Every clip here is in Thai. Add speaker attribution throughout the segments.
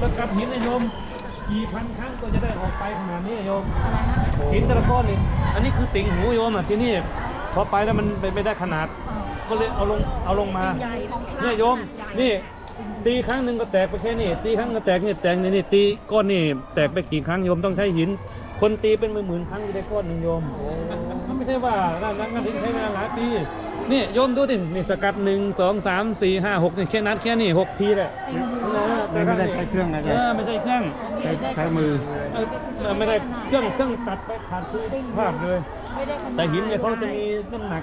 Speaker 1: สกัดหินนะโยมกี่พันครั้งก็จะได้ออกไปขนาดนี้โยมหินแต่ละก้อนนี่อันนี้คือติ่งหูโยมอะที่นี่พอไปแล้วมันไปไม่ได้ขนาด ก็เลยเอาลงเอาลงมาเนี่ยโยมนี่ตีครั้งหนึ่งก็แตกไปแค่นี้ตีครั้งก็แตกนี่แตกนี่นี่ตีก้อนนี่แตกไปกี่ครั้งโยมต้องใช้หิน คนตีเป็นหมื่นๆครั้งจะได้ก้อนหนึ่งโยมมันไม่ใช่ว่านั่นนั่นนั่นใช้งานหลายปีนี่โยมดูดินี่สกัดหนึ่งสองสามสี่ห้าหกนี่แค่นัดแค่นี้หกทีแหละ
Speaker 2: ไม่ได้ใช้เครื่องอะไร
Speaker 1: เออไม่ใช่เครื่อง
Speaker 2: ใช้ใช้มือ
Speaker 1: เออเออไม่ได้เครื่องเครื่องตัดไปขาดคือภาพเลย แต่หินเนี่ยเขาจะมีน้ำหนัก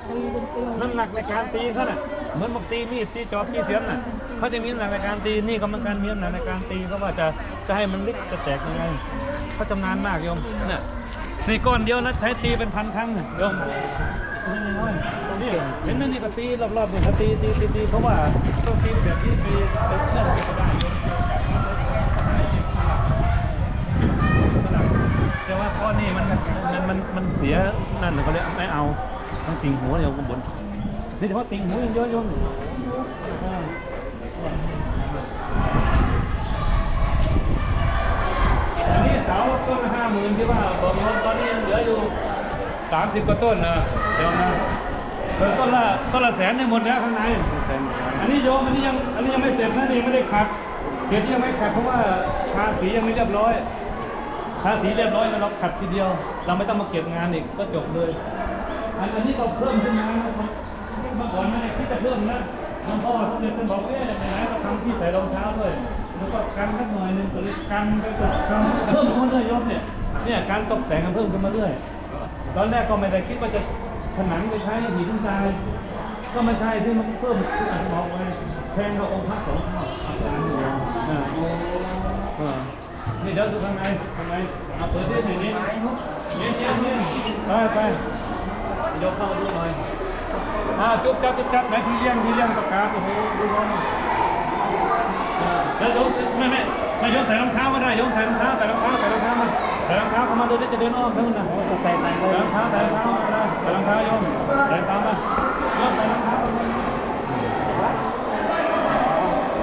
Speaker 1: น้ำหนักในการตีเขาน่ะเหมือนบอกตีมีดตีจอบตีเสียมน่ะเขาจะมีน้ำหนักในการตีนี่ก็เหมือนกันมีน้ำหนักในการตีเขาว่าจะจะให้มันลึกจะแตกยังไง เขาชำนาญมากโยมเนี่ยในก้อนเดียวนะใช้ตีเป็นพันครั้งน่ะโยมนี่เห็นไหมนี่ก็ตีรอบๆเนี่ยเขาตีตีตีตีเพราะว่าต้องตีแบบที่ตีเป็นเชือกก็ได้โยมแต่ว่าข้อนี้มันมันมันมันเสียนั่นเขาเลยไม่เอาต้องติงหัวเดียวข้างบนนี่เฉพาะติงหูอย่างเยอะโยมอ่าอันนี้เสาต้ นห้าหมื่นที่ว่าบอกโยมตอนนี้ยังเหลืออยู่สามสิบกว่าต้นนะเดี๋ยวนะเต้นละต้นละแสนเนี่หมดแล้วข้างในอันนี้โยมอันนี้ยังอันนี้ยังไม่เสร็จนะนี่ไม่ได้ขัดเดี๋ยวที่ยังไม่ขัดเพราะว่าทาสียังไม่เรียบร้อยทาสีเรียบร้อยแล้วเราขัดทีเดียว เราไม่ต้องมาเก็บงานอีกก็จบเลย อันอันนี้ก็เพิ่มขึ้นมานะครับเมื่อก่อนไม่ได้คิดจะเพิ่มนะหลวงพ่อสมเด็จท่านบอกว่าเอ๊ะไหนเราทำที่ใส่รองเท้าด้วยแล้วก็กันสักหน่อยหนึงก็เลยกันไปกับเพิ่มขึ้นเรื่อยยมเนี่ย เนี่ยการตกแต่งมันเพิ่มขึ้นมาเรื่อย ตอนแรกก็ไม่ได้คิดว่าจะผนังไปใช้หินทรายก็ไม่ใช่ที่มันเพิ่มขึ้นอันบอกไว้แพงกว่าองค์พระสองเท่าอาจารย์อยู่อ่าอ่านี่เดี๋ยวดูข้างในข้างในเอาเปิดที่ไหนนี่เย็นเย็นเย็นไปไปเดี๋ยวเข้าดูหน่อยอ่าจุ๊บจับจุ๊บจับไหนที่เลี้ยงที่เลี้ยงประกาศโอ้โหดูน้องอ่าแล้วโยมไม่ไม่ ไม่โยมใส่รองเท้ามาได้โยมใส่รองเท้าใส่รองเท้าใส่รองเท้ามาใส่รองเท้าเข้ามาดูดิจะเดินอ้อมเท่านั้นนะใส่ใส่รองเท้าใส่รองเท้ามาใส่รองเท้ายมใส่รองเท้ามาโยมใส่รองเท้า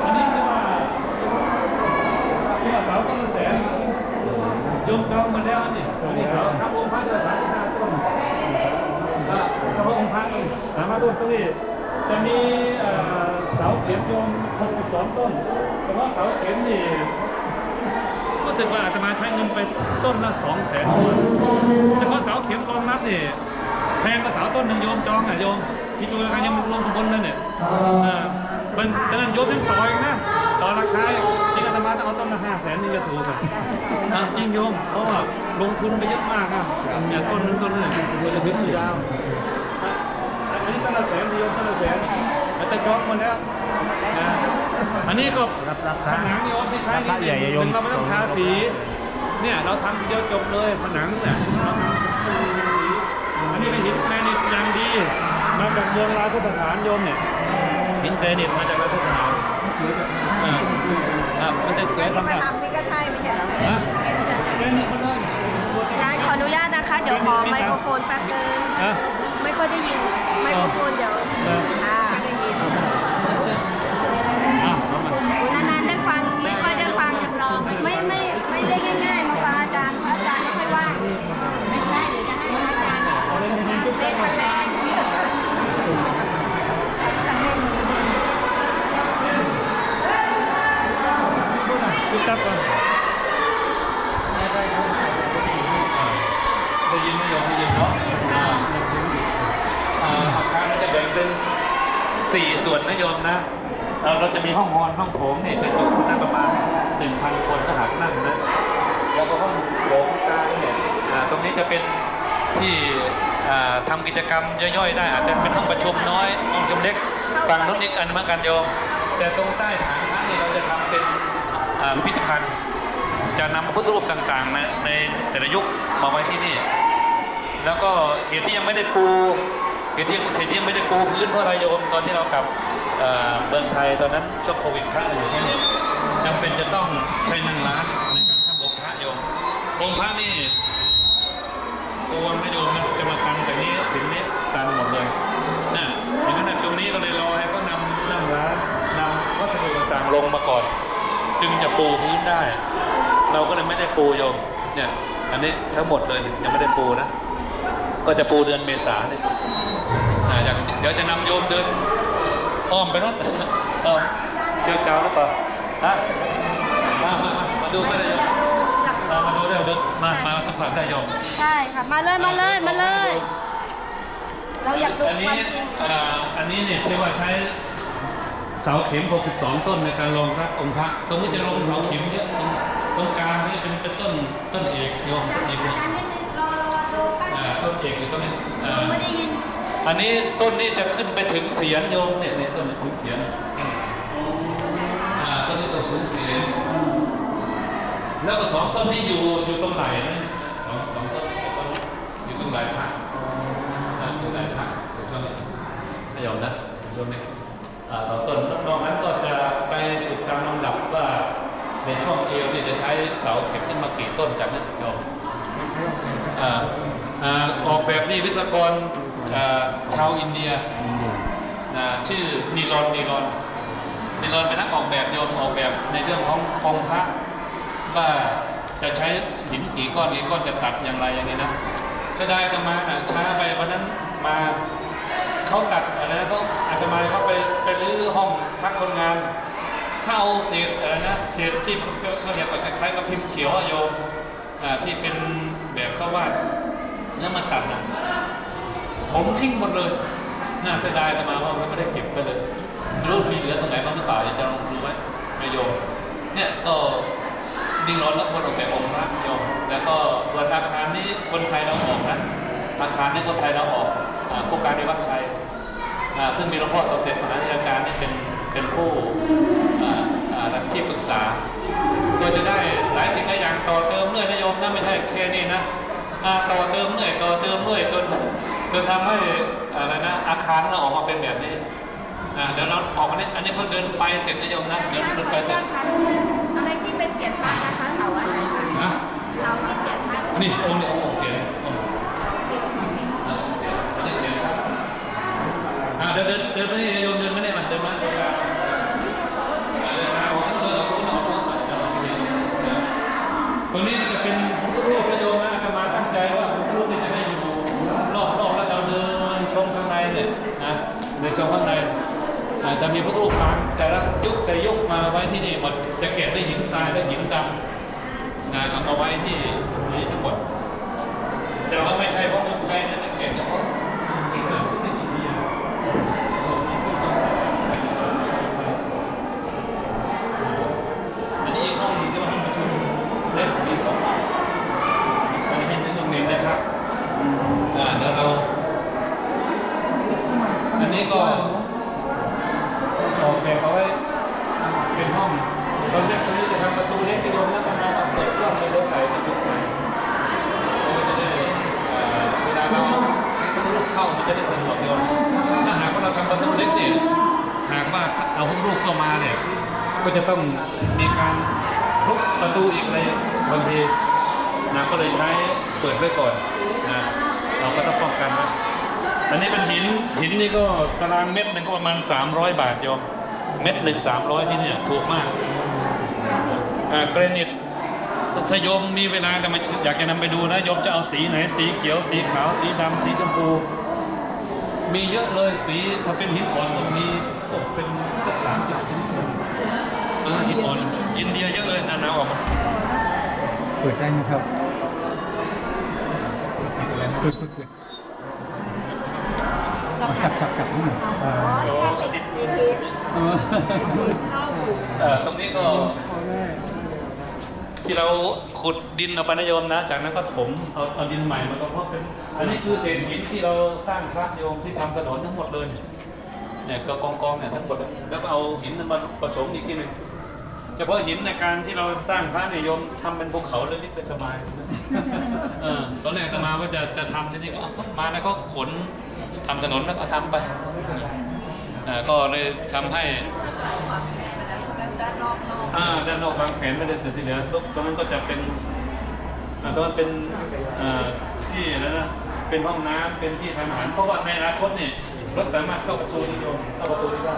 Speaker 1: อันนี้คือว่าที่ว่าเสาต้นละแสนโยมจองมาแล้วนี่อันนี้เสาครับองค์พระเดือนสามสิบห้าต้นอ่าพาะองค์พระต้นสามห้าต้นตรงนี้ จะมีเอ่สาเข็มโยมหกสิบสองต้นเฉพาะเสาเข็มนี่ก็ถือว่าอาตมาใช้เงินไปต้นละสองแสนเฉพาะเสาเข็มรองรับนี่แพงกว่าเสาต้นหนึ่งโยมจองอะโยมคิดดูแล้วกันยังมันรวมข้างบนนั่นเนี่ยอ่าเป็นดังนั้นโยมยังต่ออีกนะต่อราคาจริงอาตมาจะเอาต้นละห้าแสนนี่จะถูกอะจริงโยมเพราะว่าลงทุนไปเยอะมากอะอย่างต้นนึงต้นนึงควรจะถึงยาว อะอันนี้ต้นละแสนโยมต้นละแสนมันจะจองหมดแล้วนะอันนี้ก็
Speaker 2: รับรา
Speaker 1: ผ
Speaker 2: คา
Speaker 1: นังโยมที่ใช้
Speaker 2: ราคาใหญ่อะโยม
Speaker 1: เราไม่ต้องทาสีเนี่ยเราทำทีเดียวจบเลยผนังเนี่ยเราทำสีอันนี้เป็นหินแกรนิตอย่างดีมาจากเมืองราชสถานโยมเนี่ยหินแกรนิตมาจากราชสถานอ่าอ่ามันจะสวย
Speaker 3: ที่
Speaker 1: สัม
Speaker 3: มา
Speaker 1: ผัส
Speaker 3: ทำนี่ก็ใช่ไม่ใช่เหรอ
Speaker 1: ฮะ แกรนิตมาเลย
Speaker 4: อาจารย์ขออนุญาตนะคะ เดี๋ยวขอไมโครโฟนแป๊บนึง
Speaker 1: ฮะ
Speaker 4: ไม่ค่อยได้ยินไมโครโฟนเดี๋ยว
Speaker 1: เออ
Speaker 4: ค่ะ
Speaker 3: ไม่ได้ยิน
Speaker 1: อะเอามา
Speaker 4: นานๆได้ฟังไม่ค่อยได้ฟังไม่ไม่ไม่ได้ง่ายๆมาฟังอาจารย์เพราะอาจารย์ไม่ค่อยว่างไม่ใช่เดี๋ยวจะให้อาจารย์
Speaker 1: เอาเลยเห็นจุ๊บ
Speaker 4: เล่นแรง
Speaker 1: จุ๊บจับก่อนได้ยินไหมโยมได้ยินเนาะอ่าอ่าอาคารมันจะแบ่งเป็น สี่ส่วนนะโยมนะเอ่อเราจะมีห้องนอนห้องโถงเนี่ยจะจุได้ประมาณหนึ่งพันคนถ้าหากนั่งนะแล้วก็ห้องโถงกลางเนี่ยตรงนี้จะเป็นที่อ่าทำกิจกรรมย่อยๆ ได้อาจจะเป็นห้องประชุมน้อยห้องประชุมเล็กฝั่งนู้นอีกอันเหมือนกันโยม แต่ตรงใต้ฐานพระนี่เราจะทำเป็นพิพิธภัณฑ์ จะนำพระพุทธรูปต่างๆในในแต่ละยุคมาไว้ที่นี่ แล้วก็เหตุที่ยังไม่ได้ปู เหตุที่เหตุที่ยงไม่ได้ปูพื้นเพราะอะไรโยมตอนที่เรากลับเอ่อเมืองไทยตอนนั้นช่วงโควิดพระอยู่ที่นี่จำเป็นจะต้องใช้เงินล้านในการทำองค์พระโยมองค์พระนี่ตัวไม่โยมนะจะมากันจากนี้ถึงนี้ตันหมดเลยนะอย่างนั้นตรงนี้ก็เลยรอให้เขานำนั่งร้านนำวัสดุต่างๆลงมาก่อน จึงจะปูพื้นได้ เราก็เลยไม่ได้ปูโยมเนี่ยอันนี้ทั้งหมดเลยยยังไม่ได้ปูนะก็จะปูเดือนเมษาเนี่ย อ่าอย่างเดี๋ยวจะนำโยมเดินอ้อมไปรถเออเจ้าเจ้าหรือเปล่าฮะมามามามาดูก็ได้โยม
Speaker 4: อยาก
Speaker 1: มามาดูได้เดี๋ยวมามาสัมผัสได้โยม
Speaker 4: ใช่ค่ะมาเลยมาเลยมาเลย เราอยากดู
Speaker 1: อัน
Speaker 4: ค
Speaker 1: นี้
Speaker 4: วามจริง
Speaker 1: เอ่ออันนี้เนี่ยเรียกว่าใช้เสาเข็ม 62 ต้นในการรองรับองค์พระ ตรงนี้จะลงเสาเข็มเยอะตรงตรงกลางนี่เป็นเป็นต้นต้นเอกโยม
Speaker 4: อาจารย์
Speaker 1: เอก
Speaker 4: อาจารย์นิดนึงรอรอดูแป๊บ
Speaker 1: อ่าต้นเอกอยู่ตรงนี้อ่า
Speaker 4: ไม่ได้ยิน
Speaker 1: อันนี้ต้นนี้จะขึ้นไปถึงเสียนโยมเนี่ยเนี่ยต้นนี้ถึงเสียนอ่าต้นนี้ต้นถึงเสียนแล้วก็สองต้นนี้อยู่อยู่ตรงไหนนะสองสองต้นต้นอยู่ตรงไหนพระอ่าตรงไหนพระอยู่ช่วงนี้ไม่ยอมนะช่วงนี้อ่าสองต้นนอกนั้นก็จะไปสุดตามลำดับว่าในช่วงเอวเนี่ยจะใช้เสาเข็มขึ้นมากี่ต้นจากนั้นโยมอ่าอ่าออกแบบนี่วิศวกรอ่า ชาวอินเดียนะชื่อนีรอนนีรอนนีรอนเป็นนักออกแบบโยมออกแบบในเรื่องขององค์พระว่าจะใช้หินกี่ก้อนกี่ก้อนจะตัดอย่างไรอย่างนี้นะก็ได้อาตมาน่ะช้าไปวันนั้นมาเขาตัดอะไรนะเขาอาตมาเขาไปไปรื้อห้องพักคนงานถ้าเอาเศษอะไรนะเศษที่เขาเรียกว่าคล้ายๆกับพิมพ์เขียวอะโยมอ่าที่เป็นแบบเขาวาดแล้วมาตัดนะ ผมทิ้งหมดเลย น่าเสียดายแต่มาว่าเขาไม่ได้เก็บไปเลยรู้มีเหลือตรงไหนบ้างหรือเปล่าอยากจะลองดูไว้ไม่โยมเนี่ยก็ดิ้งร้อนแล้วคนออกแบบองค์พระโยมแล้วก็ส่วนอาคารนี้คนไทยเราออกนะอาคารนี้คนไทยเราออกโครงการในวัดชัยซึ่งมีหลวงพ่อสมเด็จมหาธิการนี่เป็นเป็นผู้อ่าอ่าที่ปรึกษาก็จะได้หลายสิ่งหลายอย่างต่อเติมเรื่อยนะโยมนะไม่ใช่แค่นี้นะต่อเติมเรื่อยต่อเติมเรื่อยจน จนทำให้อะไรนะอาคารเราออกมาเป็นแบบนี้อ่าเดี๋ยวเราออกมาเนี่ยอันนี้เพิ่งเดินไปเสร็จนะโยมนะเดินเดินไปเสร็จ
Speaker 4: อะไรที่เป็นเสียงพระนะคะเสาอะไรคะ
Speaker 1: นะ
Speaker 4: เสาที่เสียงพระ
Speaker 1: นี่องค์นี้องค์เสียงองค์อ่าองค์เสียงอันนี้เสียงอ่าเดินเดินเดินไปนี่โยมเดินไม่ได้มาเดินมาเดินมา ตรงนี้จะเป็นพุทธรูปพระโยมนะอาตมาตั้งใจว่าพุทธรูปนี่จะได้อยู่รอบๆแล้วเราเดินชมข้างในเนี่ยนะเดินชมข้างในอาจจะมีพุทธรูปปางแต่ละยุคแต่ยุคมาไว้ที่นี่หมด จะเก็บได้หินทรายและหินดำนะเอามาไว้ที่นี่ทั้งหมด แต่ว่าไม่ใช่เพราะเมืองไทยนะจะเก็บเฉพาะที่เกิดขึ้นในอินเดียอันนี้อีกห้องนึงที่ว่าห้องประชุมเล็กมีสองห้องอันนี้เป็นตรงนี้นะครับอ่าเดี๋ยวเราอันนี้ก็ออกแบบเอาไว้เป็นห้องตอนแรกตรงนี้จะทำประตูเล็กที่โดนแล้วประมาณเปิดกล้องไปเลี้ยวใส่ในจุดไหนก็จะได้อ่าเวลาเราลูกเข้ามัน จะได้สะดวกเดียวถ้าหากว่าเราทำประตูเล็กเนี่ยหากว่าเอาลูกเข้ามาเนี่ยก็จะต้องมีการทุบประตูอีกเลยบางทีนะก็เลยใช้เปิดไว้ก่อนนะเราก็ต้องป้องกันไว้อันนี้เป็นหินหินนี่ก็ตารางเม็ดหนึงก็ประมาณ 300 บาทโยมเม็ดหนึ่งสามร้อยที่เนี่ยถูกมากอ่าเกรนิตถ้าโยมมีเวลาจะมาอยากจะนำไปดูนะโยมจะเอาสีไหนสีเขียวสีขาวสีดำสีชมพู มีเยอะเลยสีถ้าเป็นหินอ่อนก็มีโอ้เป็นสักสามสิบชิ้นอ่าหินอ่อนอินเดียเยอะเลยนานาออกมา
Speaker 2: เปิดได้ไหมครับเปิดเปิดเปิดจับจับจับนิดหน่อยอ่า
Speaker 1: โอ้ติด
Speaker 2: เออ
Speaker 1: เออตรงนี้ก็ ที่เราขุดดินเอาไปนะโยมนะ จากนั้นก็ถมเอาเอาดินใหม่มาก็เพราะเป็นอันนี้คือเศษหินที่เราสร้างพระโยมที่ทำถนนทั้งหมดเลยเนี่ยก็กองกองๆเนี่ยทั้งหมดแล้วก็เอาหินมาผสมอีกทีหนึ่งเฉพาะหินในการที่เราสร้างพระเนี่ยโยมทำเป็นภูเขาเล็กๆเป็นสบายเออตอนแรกอาตมาว่าจะจะทำที่นี่ก็มาแล้วเขาขนทำถนนแล้วก็ทำไปอ่าก็เลยทำให้
Speaker 4: ด้านนอกนอก
Speaker 1: อ่าด้านนอกบางแผนไม่ได้เสร็จที่เหลือตรงนั้นก็จะเป็นอ่าตรงนั้นเป็นอ่าที่แล้วนะเป็นห้องน้ำเป็นที่ทานอาหารเพราะว่าในอนาคตเนี่ยรถสามารถเข้าประตูนี้โยมเข้าประตูนี้ได้